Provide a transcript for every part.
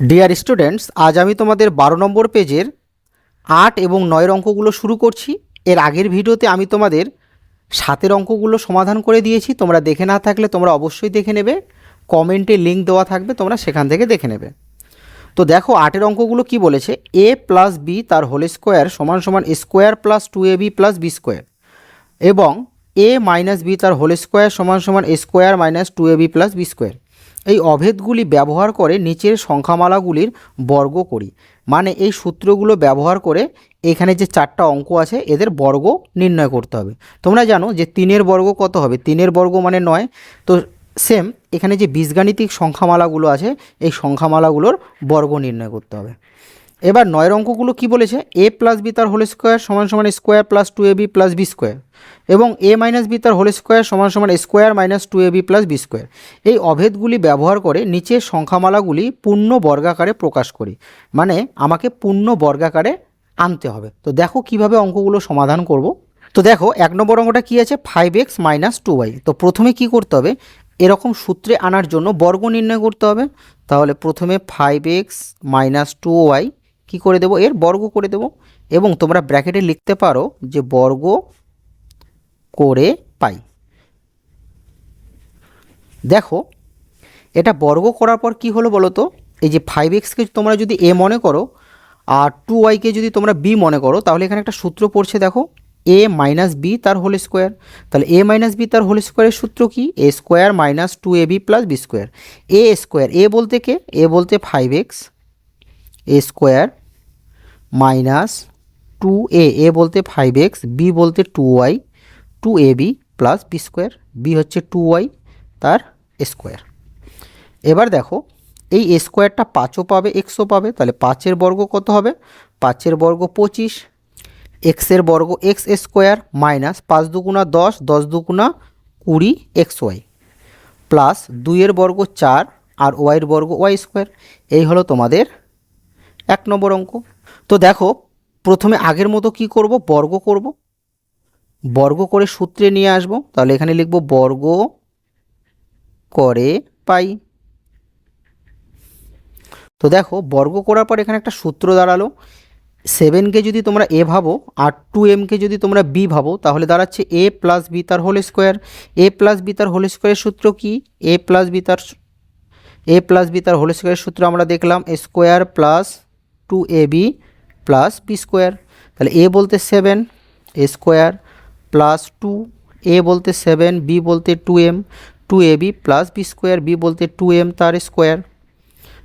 Dear students আজ আমি তোমাদের বারো নম্বর পেজের আট এবং নয়ের অঙ্কগুলো শুরু করছি। এর আগের ভিডিওতে আমি তোমাদের সাতের অঙ্কগুলো সমাধান করে দিয়েছি। তোমরা দেখে না থাকলে তোমরা অবশ্যই দেখে নেবে। কমেন্টে লিঙ্ক দেওয়া থাকবে, তোমরা সেখান থেকে দেখে নেবে। তো দেখো, আটের অঙ্কগুলো কি বলেছে? এ প্লাস বি তার হোল স্কোয়ার সমান সমান square plus two A B plus B square এবং এ মাইনাস বি তার হোল স্কোয়ার সমান সমান square minus two A B plus B square এই অভেদগুলি ব্যবহার করে নিচের সংখ্যামালাগুলির বর্গ করি। মানে এই সূত্রগুলো ব্যবহার করে এখানে যে চারটা অঙ্ক আছে, এদের বর্গ নির্ণয় করতে হবে। তোমরা জানো যে তিনের বর্গ কত হবে? তিনের বর্গ মানে নয়। তো সেম এখানে যে বীজগাণিতিক সংখ্যামালাগুলো আছে, এই সংখ্যামালাগুলোর বর্গ নির্ণয় করতে হবে। এবার নয়ের অঙ্কগুলো কি বলেছে? এ প্লাস বি তার হোল স্কোয়ার সমান সমান square plus two A B plus B square এবং এ মাইনাস বি তার হোল স্কোয়ার সমান সমান square minus two A B plus B square এই অভেদগুলি ব্যবহার করে নিচের সংখ্যামালাগুলি পূর্ণ বর্গাকারে প্রকাশ করি। মানে আমাকে পূর্ণ বর্গাকারে আনতে হবে। তো দেখো কীভাবে অঙ্কগুলো সমাধান করব। তো দেখো, এক নম্বর অঙ্কটা কী আছে? Five X minus two Y তো প্রথমে কি করতে হবে? এরকম সূত্রে আনার জন্য বর্গ নির্ণয় করতে হবে। তাহলে প্রথমে five X minus two Y কী করে দেবো? এর বর্গ করে দেবো। এবং তোমরা ব্র্যাকেটে লিখতে পারো যে বর্গ করে পাই। দেখো, এটা বর্গ করার পর কি হলো বলো তো এই যে ফাইভ এক্সকে তোমরা যদি এ মনে করো আর টু ওয়াইকে যদি তোমরা বি মনে করো, তাহলে এখানে একটা সূত্র পড়ছে দেখো। এ মাইনাস বি তার হোল স্কোয়ার তাহলে এ মাইনাস বি তার হোল স্কোয়ারের সূত্র কি? A square minus two A B plus B square A square A বলতে কে? এ বলতে five X A square minus two A A বলতে ফাইভ এক্স বি বলতে two Y two A B plus B square B হচ্ছে two Y তার square এবার দেখো, এই স্কোয়ারটা পাঁচও পাবে এক্সও পাবে, তাহলে পাঁচের বর্গ কত হবে? পাঁচের বর্গ পঁচিশ এক্সের বর্গ এক্স স্কোয়ার মাইনাস পাঁচ দুগুণা দশ দশ দুগুণা কুড়ি এক্স ওয়াই প্লাস দুইয়ের বর্গ চার আর ওয়াইয়ের বর্গ ওয়াই স্কোয়ার এই হলো তোমাদের এক নম্বর অঙ্ক। তো দেখো, প্রথমে আগের মতো কি করব? বর্গ করব। বর্গ করে সূত্রে নিয়ে আসব। তাহলে এখানে লিখব বর্গ করে পাই। তো দেখো, বর্গ করার পর এখানে একটা সূত্র দাঁড়াল। সেভেনকে যদি তোমরা এ ভাবো আর টু এমকে যদি তোমরা বি ভাবো, তাহলে দাঁড়াচ্ছে এ প্লাস বি তার whole square A plus B তার হোল স্কোয়ারের সূত্র কি? এ প্লাস বি তার এ প্লাস বি তার হোল স্কোয়ারের সূত্র আমরা দেখলাম। Square plus two A B plus B square তাহলে এ বলতে seven A square plus two A বলতে সেভেন বি বলতে two M two A B plus B square B বলতে টু এম তার স্কোয়ার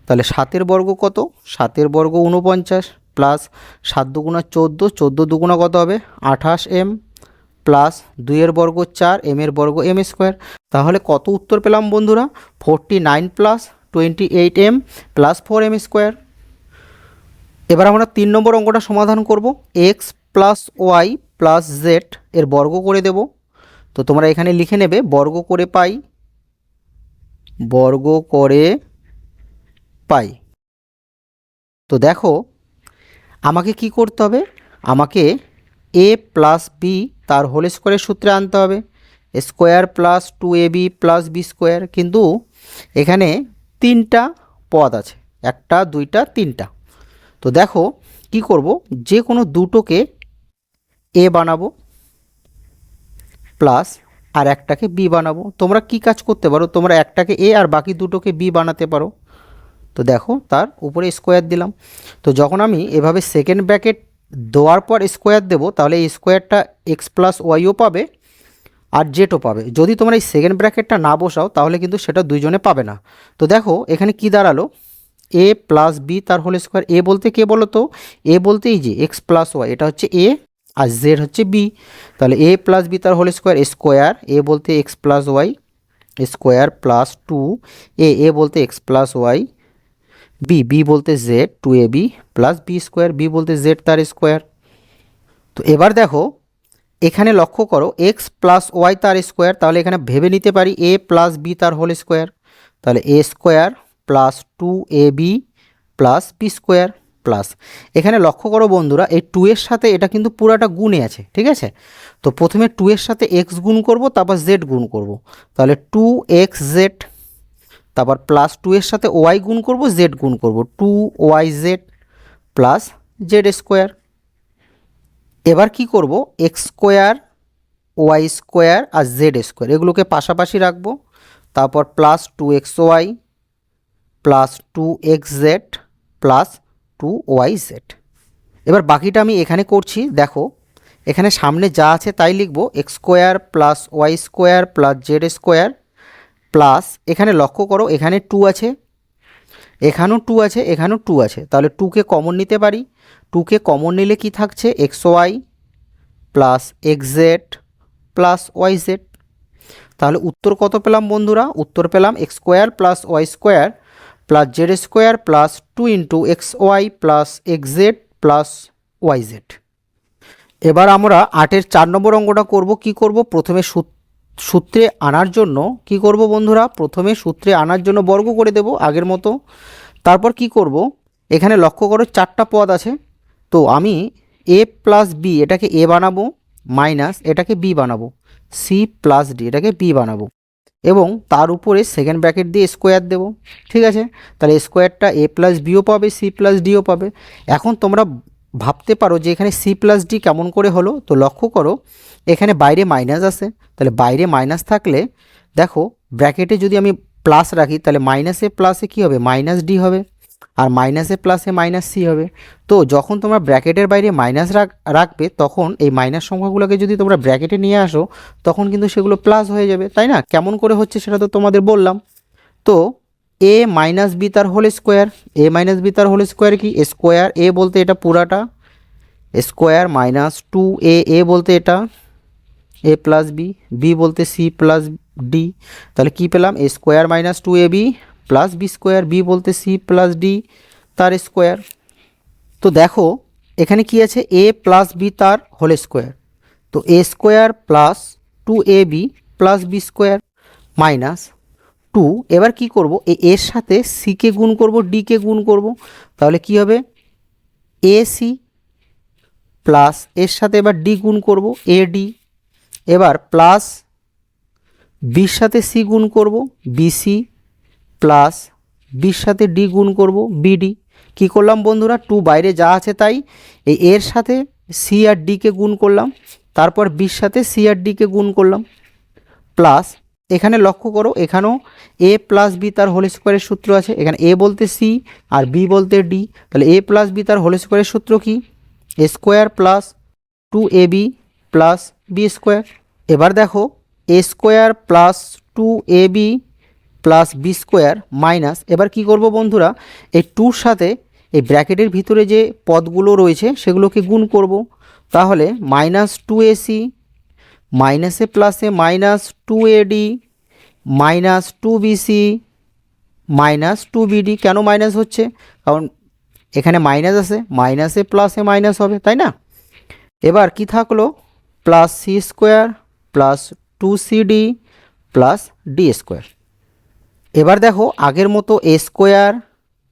তাহলে সাতের বর্গ কত? সাতের বর্গ উনপঞ্চাশ প্লাস সাত দুগুণা চোদ্দ চোদ্দ দুগুণা কত হবে? আঠাশ এম প্লাস দুইয়ের বর্গ চার এম এর বর্গ এম স্কোয়ার তাহলে কত উত্তর পেলাম বন্ধুরা? Forty nine plus twenty eight M plus four M square এবার আমরা তিন নম্বর অঙ্কটা সমাধান করব। X plus Y plus Z এর বর্গ করে দেব। তো তোমরা এখানে লিখে নেবে, বর্গ করে পাই, বর্গ করে পাই। তো দেখো, আমাকে কি করতে হবে? আমাকে এ প্লাস বি তার হোল স্কোয়ারের সূত্রে আনতে হবে। Square plus two A B plus B square কিন্তু এখানে তিনটা পদ আছে। একটা, দুইটা, তিনটা। তো দেখো কি করব? যে কোনো দুটোকে এ বানাবো প্লাস আর একটাকে বি বানাবো। তোমরা কি কাজ করতে পারো? তোমরা একটাকে এ আর বাকি দুটোকে বি বানাতে পারো। তো দেখো তার উপরে স্কোয়ার দিলাম। তো যখন আমি এভাবে সেকেন্ড ব্র্যাকেট দেওয়ার পর স্কোয়ার দেবো, তাহলে এই স্কোয়ারটা এক্স প্লাস ওয়াইও পাবে আর জেটও পাবে। যদি তোমরা এই সেকেন্ড ব্র্যাকেটটা না বসাও, তাহলে কিন্তু সেটা দুইজনে পাবে না। তো দেখো এখানে কি দাঁড়াল? এ প্লাস বি তার হোল স্কোয়ার এ বলতে কে বলো তো এ বলতে এই যে এক্স প্লাস ওয়াই এটা হচ্ছে এ আর জেড হচ্ছে বি তাহলে এ প্লাস বি তার হোল স্কোয়ার স্কোয়ার এ বলতে X plus Y square plus two A A বলতে X plus Y B B বলতে Z two A B plus B square B বলতে Z তার স্কোয়ার তো এবার দেখো, এখানে লক্ষ্য করো এক্স প্লাস ওয়াই তার স্কোয়ার তাহলে এখানে ভেবে নিতে পারি এ প্লাস বি তার হোল স্কোয়ার তাহলে A square plus two A B plus B square plus. এখানে লক্ষ্য করো বন্ধুরা, এই টু এর সাথে এটা কিন্তু পুরাটা গুণে আছে, ঠিক আছে? তো প্রথমে টু এর সাথে এক্স গুণ করব, তারপর জেড গুণ করব। তাহলে টু এক্স জেড, তারপর প্লাস টু এর সাথে ওয়াই গুণ করব, জেড গুণ করব। Two Y Z plus Z square. এবার কি করব? এক্স স্কোয়ার, ওয়াই স্কোয়ার আর জেড স্কোয়ার, এগুলোকে পাশাপাশি রাখব। তারপর plus two X Y plus two X Z plus two Y Z এবার বাকিটা আমি এখানে করছি, দেখো, এখানে সামনে যা আছে তাই লিখব X square plus Y square plus Z square plus এখানে লক্ষ্য করো, এখানে টু আছে, এখানেও টু আছে, এখানেও টু আছে। তাহলে টুকে কমন নিতে পারি টুকে কমন নিলে কি থাকছে X Y plus X Z plus Y Z তাহলে উত্তর কত পেলাম বন্ধুরা? উত্তর পেলাম X square plus Y square plus Z square plus two into X Y plus X Z plus Y Z এবার আমরা আটের চার নম্বর অঙ্কটা করব, কি করব? প্রথমে সূত- সূত্রে আনার জন্য কি করব বন্ধুরা? প্রথমে সূত্রে আনার জন্য বর্গ করে দেব আগের মতো। তারপর কি করব? এখানে লক্ষ্য করো চারটা পদ আছে। তো আমি এ প্লাস বি এটাকে এ বানাবো মাইনাস এটাকে বি বানাবো সি প্লাস ডি এটাকে বি বানাবো। এবং তার উপরে সেকেন্ড ব্র্যাকেট দিয়ে স্কোয়ার দেবো। ঠিক আছে? তাহলে স্কোয়ারটা এ প্লাস বিও পাবে সি প্লাস ডিও পাবে। এখন তোমরা ভাবতে পারো যে এখানে সি প্লাস ডি কেমন করে হলো? তো লক্ষ্য করো, এখানে বাইরে মাইনাস আছে। তাহলে বাইরে মাইনাস থাকলে, দেখো ব্র্যাকেটে যদি আমি প্লাস রাখি, তাহলে মাইনাসে প্লাসে কী হবে? মাইনাস ডি হবে। আর মাইনাসে প্লাসে মাইনাস সি হবে। তো যখন তোমরা ব্র্যাকেটের বাইরে মাইনাস রাখ, রাখবে, তখন এই মাইনাস সংখ্যাগুলোকে যদি তোমরা ব্র্যাকেটে নিয়ে আসো, তখন কিন্তু সেগুলো প্লাস হয়ে যাবে, তাই না? কেমন করে হচ্ছে সেটা তো তোমাদের বললাম। তো এ মাইনাস বি তার whole square A minus B তার হোল স্কোয়ার কি? স্কোয়ার এ বলতে এটা পুরাটা square minus two A A বলতে এটা এ প্লাস বি বি বলতে সি প্লাস ডি তাহলে কী পেলাম? A square minus two A B plus B square B বলতে সি প্লাস ডি তার স্কোয়ার তো দেখো, এখানে কি আছে? এ প্লাস বি তার হোল স্কোয়ার তো A square plus two A B plus B square minus two এবার কি করব? এ, এর সাথে সিকে গুণ করব ডিকে গুণ করব। তাহলে কি হবে? এ সি প্লাস এর সাথে এবার ডি গুণ করব এ ডি এবার প্লাস বির সাথে সি গুণ করব বিসি প্লাস বির সাথে ডি গুণ করব বিডি। কি করলাম বন্ধুরা? টু বাইরে যা আছে তাই। এর সাথে সি আর ডিকে গুণ করলাম। তারপর বির সাথে সি আর ডিকে গুণ করলাম। প্লাস এখানে লক্ষ্য করো, এখানেও এ প্লাস বি তার হোল স্কোয়ারের সূত্র আছে। এখানে এ বলতে সি আর বি বলতে ডি। তাহলে এ প্লাস বি তার হোল স্কোয়ারের সূত্র কি? A square plus two A B plus B square. এবার দেখো, A square plus two A B plus B square minus এবার কি করব বন্ধুরা? এই টুর সাথে এই ব্র্যাকেটের ভিতরে যে পদগুলো রয়েছে, সেগুলোকে গুণ করব। তাহলে মাইনাস টু এসি মাইনাসে প্লাসে minus two AD minus two BC minus two BD কেন মাইনাস হচ্ছে? কারণ এখানে মাইনাস আছে মাইনাসে প্লাসে মাইনাস হবে, তাই না? এবার কি থাকল? Plus C square plus two CD plus D square এবার দেখো আগের মতো এ স্কোয়ার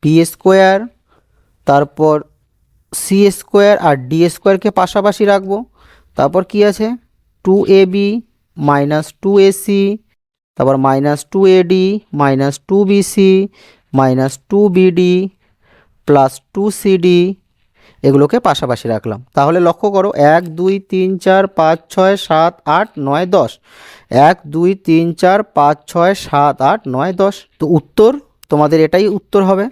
বি স্কোয়ার তারপর সি স্কোয়ার আর ডি স্কোয়ারকে পাশাপাশি রাখব। তারপর কি আছে? Two A B minus two A C তারপর minus two A D minus two B C minus two BD plus two CD এগুলোকে পাশাপাশি রাখলাম। তাহলে লক্ষ্য করো, এক, দুই, তিন, চার, পাঁচ, ছয়, সাত, আট, নয়, দশ। এক, দুই, তিন, চার, পাঁচ, ছয়, সাত, আট, নয়, দশ। তো উত্তর, তোমাদের এটাই উত্তর হবে।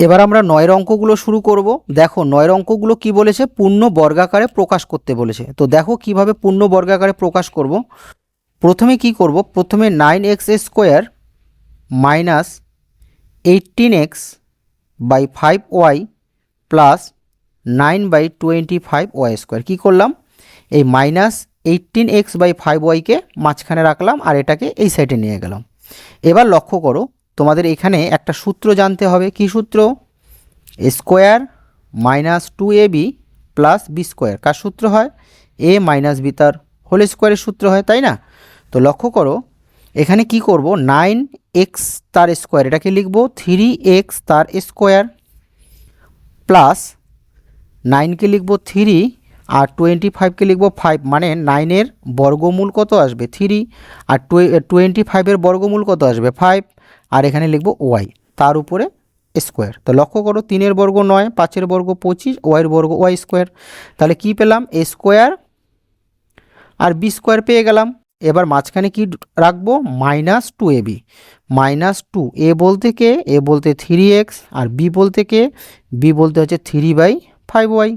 এবার আমরা নয়ের অঙ্কগুলো শুরু করব। দেখো, নয়ের অঙ্কগুলো কি বলেছে? পূর্ণ বর্গাকারে প্রকাশ করতে বলেছে। তো দেখো কীভাবে পূর্ণ বর্গাকারে প্রকাশ করব। প্রথমে কি করব? প্রথমে nine X square minus eighteen X by five Y plus nine by twenty five Y square. কী করলাম? এই minus eighteen X by five ওয়াইকে মাঝখানে রাখলাম আর এটাকে এই সাইডে নিয়ে গেলাম। এবার লক্ষ্য করো, তোমাদের এখানে একটা সূত্র জানতে হবে। কি সূত্র? Square minus two A B plus B square কার সূত্র হয়? এ মাইনাস বি তার হোল স্কোয়ারের সূত্র হয়, তাই না? তো লক্ষ্য করো, এখানে কি করব? নাইন এক্স তার স্কোয়ার এটাকে লিখব থ্রি এক্স তার স্কোয়ার প্লাস নাইনকে লিখব থ্রি আর টোয়েন্টি ফাইভকে লিখব ফাইভ মানে নাইনের বর্গমূল কত আসবে? থ্রি আর টোয়েন্টি ফাইভের বর্গমূল কত আসবে? ফাইভ আর এখানে লিখব ওয়াই তার উপরে স্কোয়ার তো লক্ষ্য করো তিনের বর্গ নয় পাঁচের বর্গ পঁচিশ ওয়াইয়ের বর্গ ওয়াই স্কোয়ার তাহলে কি পেলাম? এ স্কোয়ার আর বি স্কোয়ার পেয়ে গেলাম। এবার মাঝখানে কি রাখব? Minus two A B minus two A বলতে কে? এ বলতে থ্রি এক্স আর বি বলতে কে? বি বলতে হচ্ছে three by five Y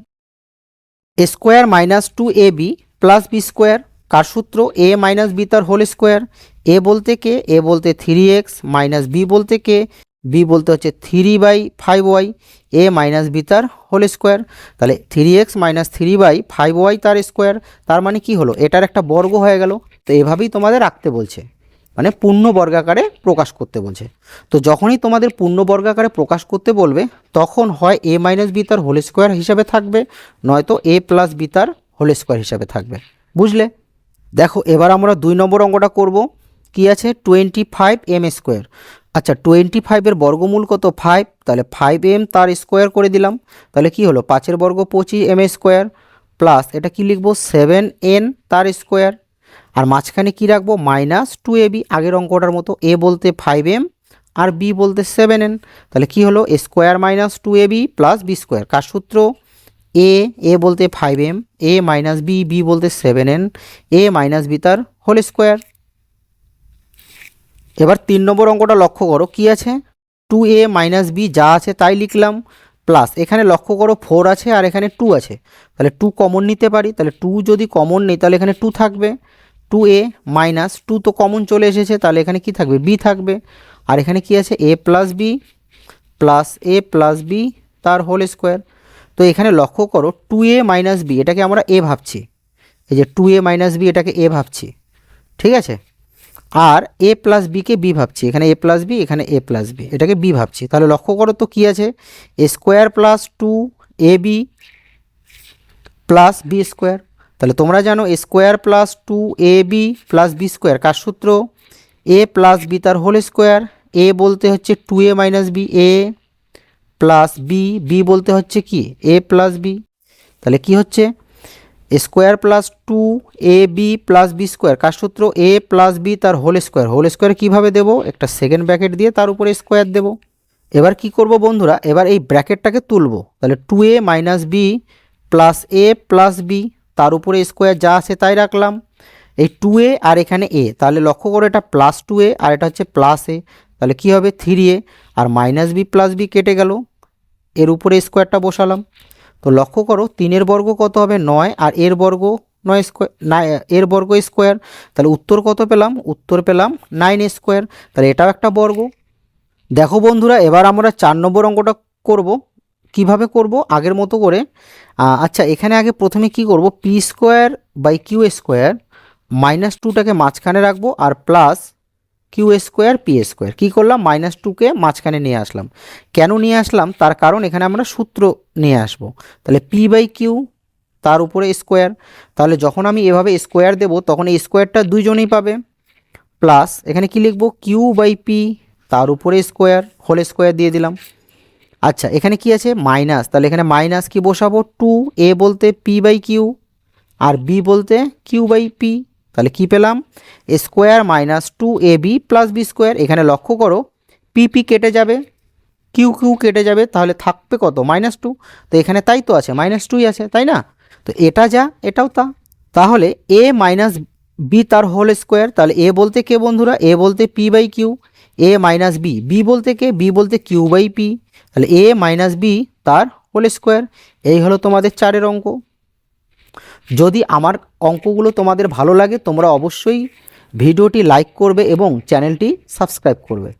square minus two A B plus B square, কার সূত্র? এ মাইনাস বি তার হোল স্কোয়ার। এ বলতে কে? এ বলতে থ্রি এক্স মাইনাস বি বলতে কে? বি বলতে হচ্ছে three by five Y. A minus B তার হোল স্কোয়ার। তাহলে three X minus three by five Y তার স্কোয়ার। তার মানে কি হলো? এটার একটা বর্গ হয়ে গেল। তো এভাবেই তোমাদের রাখতে বলছে। মানে পূর্ণ বর্গাকারে প্রকাশ করতে বলছে। তো যখনই তোমাদের পূর্ণ বর্গাকারে প্রকাশ করতে বলবে, তখন হয় এ মাইনাস বি তার হোল স্কোয়ার হিসাবে থাকবে, নয়তো এ প্লাস বি তার হোল স্কোয়ার হিসাবে থাকবে। বুঝলে? দেখো, এবার আমরা দুই নম্বর অঙ্কটা করব। কি আছে? টোয়েন্টি ফাইভ এম স্কোয়ার আচ্ছা টোয়েন্টি ফাইভের বর্গমূল কত? ফাইভ তাহলে ফাইভ এম তার স্কোয়ার করে দিলাম। তাহলে কি হলো? পাঁচের বর্গ পঁচিশ এম স্কোয়ার প্লাস এটা কি লিখব? সেভেন এন তার স্কোয়ার আর মাঝখানে কি রাখব? মাইনাস টু এ বি, আগের অঙ্কটার মতো এ বলতে ফাইভ এম আর বি বলতে সেভেন এন তাহলে কি হলো? A square minus two a b plus b square কার সূত্র? এ এ বলতে five m a minus b b বলতে seven n a minus b তার হোল স্কোয়ার এবার তিন নম্বর অঙ্কটা লক্ষ্য করো, কি আছে? টু এ মাইনাস বি যা আছে তাই লিখলাম প্লাস এখানে লক্ষ্য করো ফোর আছে আর এখানে টু আছে। তাহলে টু কমন নিতে পারি। তাহলে টু যদি কমন নেই, তাহলে এখানে টু থাকবে। টু এ মাইনাস টু তো কমন চলে এসেছে, তাহলে এখানে কি থাকবে? বি থাকবে। আর এখানে কি আছে? A plus b plus a plus b তার হোল স্কোয়ার তো এখানে লক্ষ্য করো টু এ মাইনাস বি এটাকে আমরা এ ভাবছি। এই যে টু এ মাইনাস বি এটাকে এ ভাবছি। ঠিক আছে? আর এ প্লাস বিকে বি ভাবছি। এখানে এ প্লাস বি এখানে এ প্লাস বি এটাকে বি ভাবছি। তাহলে লক্ষ্য করো তো কী আছে? A square plus two a b plus b square তাহলে তোমরা জানো a square plus two a b plus b square, কার সূত্র? এ প্লাস বি তার হোল স্কোয়ার, এ বলতে হচ্ছে two a minus b, a plus b b বলতে হচ্ছে কি? A plus b. তাহলে কি হচ্ছে? Square plus two a b plus b square, কার সূত্র? এ প্লাস বি তার হোল স্কোয়ার। হোল স্কোয়ার কীভাবে দেবো? একটা সেকেন্ড ব্র্যাকেট দিয়ে তার উপরে স্কোয়ার দেবো। এবার কি করব বন্ধুরা? এবার এই ব্র্যাকেটটাকে তুলবো। তাহলে two a minus b plus a plus b তার উপরে স্কোয়ার যা আছে তাই রাখলাম। এই টু এ আর এখানে এ তাহলে লক্ষ্য করো এটা প্লাস টু এ আর এটা হচ্ছে প্লাস এ তাহলে কি হবে? থ্রি এ আর মাইনাস বি প্লাস বি কেটে গেল। এর উপরে স্কোয়ারটা বসালাম। তো লক্ষ্য করো, তিনের বর্গ কত হবে? নয়। আর এর বর্গ নয় স্কোয়ার না এর বর্গ স্কোয়ার তাহলে উত্তর কত পেলাম? উত্তর পেলাম নাইন স্কোয়ার তাহলে এটাও একটা বর্গ। দেখো বন্ধুরা, এবার আমরা চার নম্বর অঙ্কটা করব। কীভাবে করব? আগের মতো করে। আচ্ছা এখানে আগে প্রথমে কি করব? P square by q square minus টুটাকে মাঝখানে রাখব আর plus q square p square. কী করলাম? মাইনাস টুকে মাঝখানে নিয়ে আসলাম। কেন নিয়ে আসলাম? তার কারণ এখানে আমরা সূত্র নিয়ে আসব। তাহলে পি বাই কিউ তার উপরে স্কোয়ার। তাহলে যখন আমি এভাবে স্কোয়ার দেবো, তখন এই স্কোয়ারটা দুইজনেই পাবে। প্লাস এখানে কি লিখব? কিউ বাই পি তার উপরে স্কোয়ার হোল স্কোয়ার দিয়ে দিলাম। আচ্ছা এখানে কি আছে? মাইনাস। তাহলে এখানে মাইনাস কি বসাবো? টু এ বলতে পি বাই কিউ আর বি বলতে কিউ বাই পি। তাহলে কি পেলাম? Square minus two a b plus b square. এখানে লক্ষ্য করো, পি পি কেটে যাবে, কিউ কিউ কেটে যাবে, তাহলে থাকবে কত? Minus two. তো এখানে তাই তো আছে, মাইনাস টুই আছে, তাই না? তো এটা যা, এটাও তা। তাহলে এ মাইনাস বি তার হোল স্কোয়ার। তাহলে এ বলতে কে বন্ধুরা? এ বলতে p by q. A minus b b বলতে কে? বি বলতে কিউ বাই পি তাহলে এ মাইনাস বি তার হোল স্কোয়ার এই হলো তোমাদের চারের অঙ্ক। যদি আমার অঙ্কগুলো তোমাদের ভালো লাগে, তোমরা অবশ্যই ভিডিওটি লাইক করবে এবং চ্যানেলটি সাবস্ক্রাইব করবে।